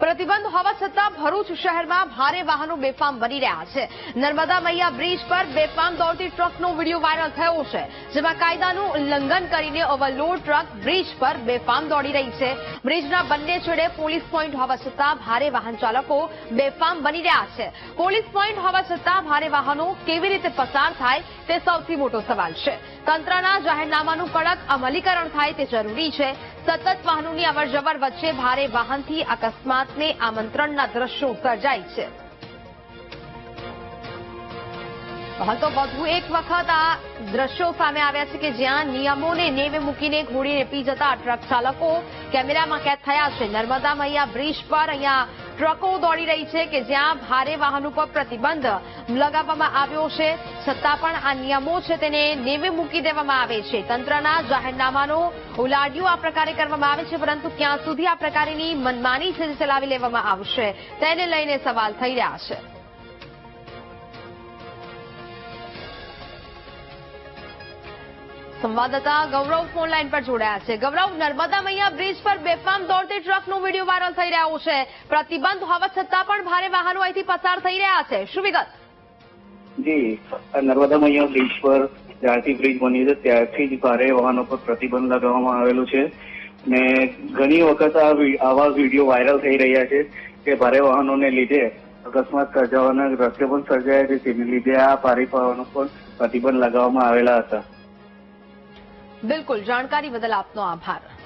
પ્રતિબંધ હોવા છતાં ભરૂચ શહેરમાં ભારે વાહનો બેફામ બની રહ્યા છે. નર્મદા મૈયા બ્રિજ પર બેફામ દોડતી ટ્રકનો વીડિયો વાયરલ થયો છે, જેમાં કાયદાનું ઉલ્લંઘન કરીને ઓવરલોડ ટ્રક બ્રિજ પર બેફામ દોડી રહી છે. બ્રિજના બંને છેડે પોલીસ પોઈન્ટ હોવા છતાં ભારે વાહન ચાલકો બેફામ બની રહ્યા છે. પોલીસ પોઈન્ટ હોવા છતાં ભારે વાહનો કેવી રીતે પસાર થાય તે સૌથી મોટો સવાલ છે. તંત્રના જાહેરનામાનું કડક અમલીકરણ થાય તે જરૂરી છે. સતત વાહનોની અવરજવર વચ્ચે ભારે વાહનથી અકસ્માતને આમંત્રણના દ્રશ્યો સર્જાય છે. તો વધુ એક વખત આ દ્રશ્યો સામે આવ્યા છે કે જ્યાં નિયમોને નેવે મૂકીને ઘોડી રેપી જતા ટ્રક ચાલકો કેમેરામાં કેદ થયા છે. નર્મદા મૈયા બ્રિજ પર અહીંયા ટ્રકો દોડી રહી છે કે જ્યાં ભારે વાહનો પર પ્રતિબંધ લગાવવામાં આવ્યો છે. છતાં પણ આ નિયમો છે તેને નેવે મૂકી દેવામાં આવે છે. તંત્રના જાહેરનામાનો ઉલાડિયો આ પ્રકારે કરવામાં આવે છે, પરંતુ ક્યાં સુધી આ પ્રકારની મનમાની છે ચલાવી લેવામાં આવશે. તેને લઈને સવાલ થઈ રહ્યા છે. સંવાદદાતા ગૌરવ ફોન લાઈન પર જોડાયા છે. ગૌરવ, નર્મદા મૈયા બ્રિજ પર બેફામ દોડતી ટ્રકનો વીડિયો વાયરલ થઈ રહ્યો છે. પ્રતિબંધ હોવા છતાં પણ ભારે વાહનો અહીંથી પસાર થઈ રહ્યા છે. શું વિગત? જી, નર્મદા મૈયા બ્રિજ પર જ્યારથી બ્રિજ બની છે. ત્યારથી જ ભારે વાહનો પર પ્રતિબંધ લગાવવામાં આવેલું છે. ને ઘણી વખત આવા વીડિયો વાયરલ થઈ રહ્યા છે કે ભારે વાહનોને લીધે અકસ્માત સર્જાવાના રસ્તે પણ સર્જાયા છે. તેને લીધે આ ભારે વાહનો પર પ્રતિબંધ લગાવવામાં આવેલા હતા. બિલકુલ જાણકારી બદલ આપનો આભાર.